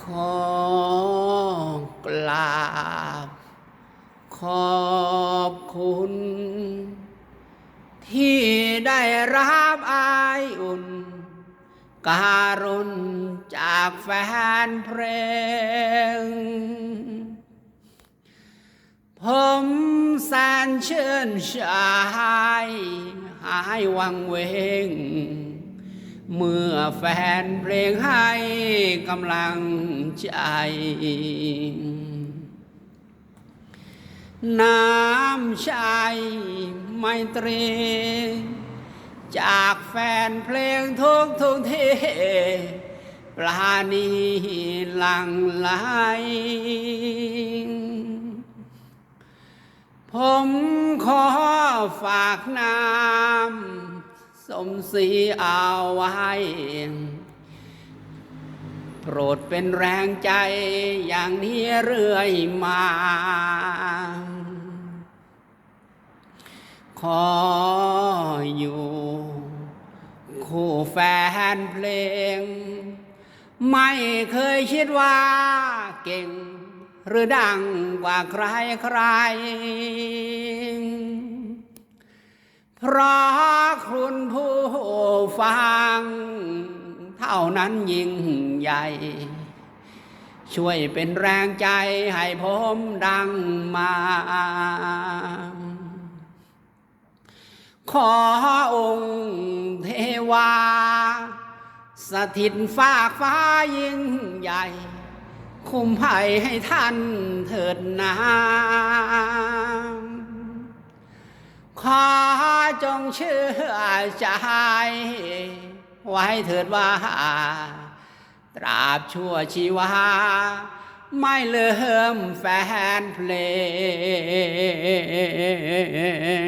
ขอกราบ ขอบคุณ ที่ได้รับอายอุ่น การุณจากแฟนเพลง ผมแสนเชื่นชาย หายวังเวง เมื่อแฟนเพลงให้กำลังใจ น้ำใจไมตรี จากแฟนเพลงทุกทุกที่ปลาณีหลังไหลผมขอฝากน้ำ สมศรีเอาไว้ โปรดเป็นแรงใจอย่างนี้เรื่อยมา ขออยู่ คู่แฟนเพลง ไม่เคยคิดว่าเก่งหรือดังกว่าใครใคร เพราะ ฟัง เท่านั้นยิ่งใหญ่ ช่วยเป็นแรงใจให้ผมดังมา ขอองค์เทวา สถิตฝากฟ้ายิ่งใหญ่ คุ้มภัยให้ท่านเถิดนาขอ จงเชื่อใจ ไว้เถิดว่า ตราบชั่วชีวา ไม่เลื่อมแฟนเพลง